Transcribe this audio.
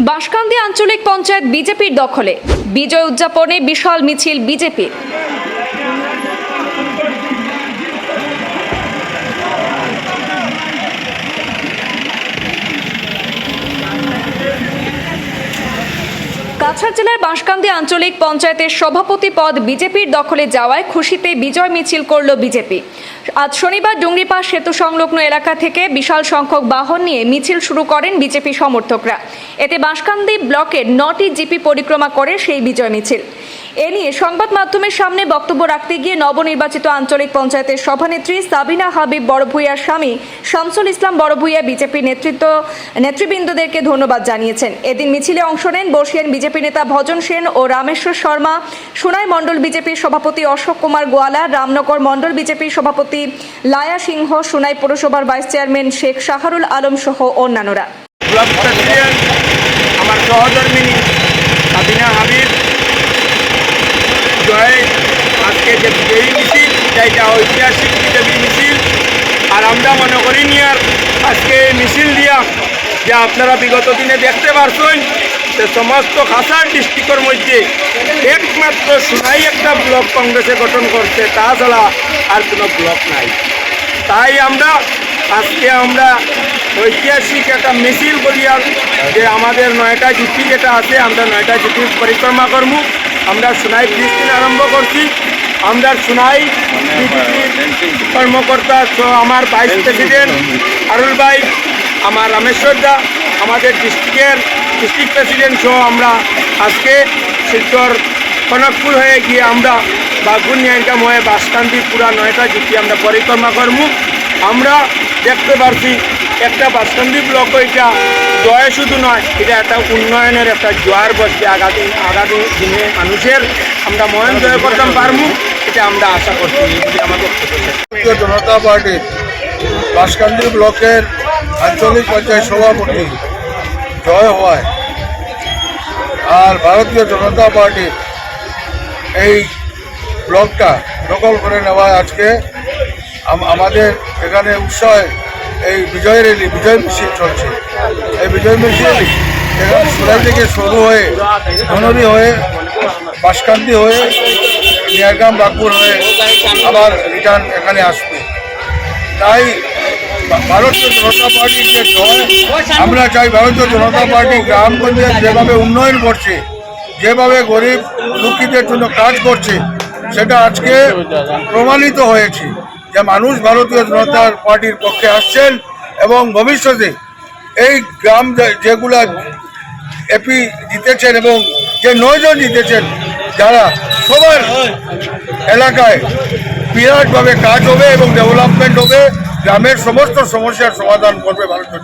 বাঁশকান্দি আঞ্চলিক পঞ্চায়েত বিজেপির দখলে। বিজয় উদযাপনে বিশাল মিছিল বিজেপির। কাছাড় জেলার বাঁশকান্দি আঞ্চলিক পঞ্চায়েতের সভাপতি পদ বিজেপির দখলে যাওয়ায় খুশিতে বিজয় মিছিল করল বিজেপি। আজ শনিবার ডুঙ্গিপা সেতু সংলগ্ন এলাকা থেকে বিশাল সংখ্যক বাহন নিয়ে মিছিল শুরু করেন বিজেপি সমর্থকরা। এতে বাঁশকান্দি ব্লকের নটি জিপি পরিক্রমা করে সেই বিজয় মিছিল। এ নিয়ে সংবাদ মাধ্যমের সামনে বক্তব্য রাখতে গিয়ে নবনির্বাচিত আঞ্চলিক পঞ্চায়েতের সভানেত্রী সাবিনা হাবিব বড়ভূইয়ার স্বামী শামসুল ইসলাম বড়ভূইয়া বিজেপি নেতৃত্ব নেতৃবৃন্দদেরকে ধন্যবাদ জানিয়েছেন। এদিন মিছিলে অংশ নেন বর্ষিয়ান বিজেপি নেতা ভজন সেন ও রামেশ্বর শর্মা, সোনাই মণ্ডল বিজেপির সভাপতি অশোক কুমার গোয়ালা, রামনগর মণ্ডল বিজেপির সভাপতি লায়া সিংহ, সোনাই পৌরসভার ভাইস চেয়ারম্যান শেখ শাহরুল আলম সহ অন্যান্যরা। আমার সহধর্মিনী সাবিনা হাবিব জয় আজকে যে বিজয়ী মিছিল সেইটা ঐতিহাসিক বিজেপি মিছিল। আর আমরা মনে করি নি আর আজকে মিছিল দিয়া যে আপনারা বিগত দিনে দেখতে পারছেন যে সমস্ত খাসার ডিস্ট্রিক্টের মধ্যে একমাত্র সোনাই একটা ব্লক কংগ্রেসে গঠন করছে তাছাড়া আর কোনো ব্লক নাই। তাই আমরা আজকে আমরা ঐতিহাসিক একটা মিছিল করিয়া যে আমাদের নয়টা জিপি যেটা আছে, আমরা নয়টা জিপি পরিক্রমা করব। আমরা সোনাই ব্রিজ আরম্ভ করছি। আমরা সোনাই কর্মকর্তা আমার ভাইস প্রেসিডেন্ট আরুল ভাই আমার রামেশ্বর দা আমাদের ডিস্ট্রিক্টের ডিস্ট্রিক্ট প্রেসিডেন্ট সহ আমরা আজকে শিলচর কনকপুর হয়ে গিয়ে আমরা বাগুন নিয়াইকাম হয়ে বাসকান্দি পুরা নয়টা জিপি আমরা পরিক্রমা করব আমরা দেখতে পারছি একটা বাসকান্দি ব্লক এটা জয় শুধু নয়, এটা একটা উন্নয়নের একটা জোয়ার বসছে আগামী আগামী দিনে মানুষের আমরা ময়ন জয় করতাম পারব এটা আমরা আশা করছি আমাদের জনতা পার্টির বাসকান্দি ব্লকের আঞ্চলিক পঞ্চায়েত সভাপতি জয় হওয়ায় আর ভারতীয় জনতা পার্টির এই ব্লকটা দখল করে নেওয়ায় আজকে আমাদের এখানে উৎসাহে এই বিজয় র্যালি বিজয় মিছিল চলছে। এই বিজয় মিছিল এখানে সুরাই থেকে শুরু হয়ে ধনরি হয়ে বাসকান্দি হয়ে নিয়ারগাম বাঁকুড় হয়ে আবার রিটার্ন এখানে আসবে। তাই ভারতীয় জনতা পার্টির যে জয়, আমরা চাই ভারতীয় জনতা পার্টি গ্রামগঞ্জে যেভাবে উন্নয়ন করছে, যেভাবে গরিব দুঃখীদের জন্য কাজ করছে, সেটা আজকে প্রমাণিত হয়েছে। যে মানুষ ভারতীয় জনতা পার্টির পক্ষে আসছেন এবং ভবিষ্যতে এই গ্রাম যেগুলা এপি জিতেছেন এবং যে নয়জন জিতেছেন যারা সবার এলাকায় বিরাটভাবে কাজ হবে এবং ডেভেলপমেন্ট হবে, গ্রামের সমস্ত সমস্যার সমাধান করবে ভারতীয়।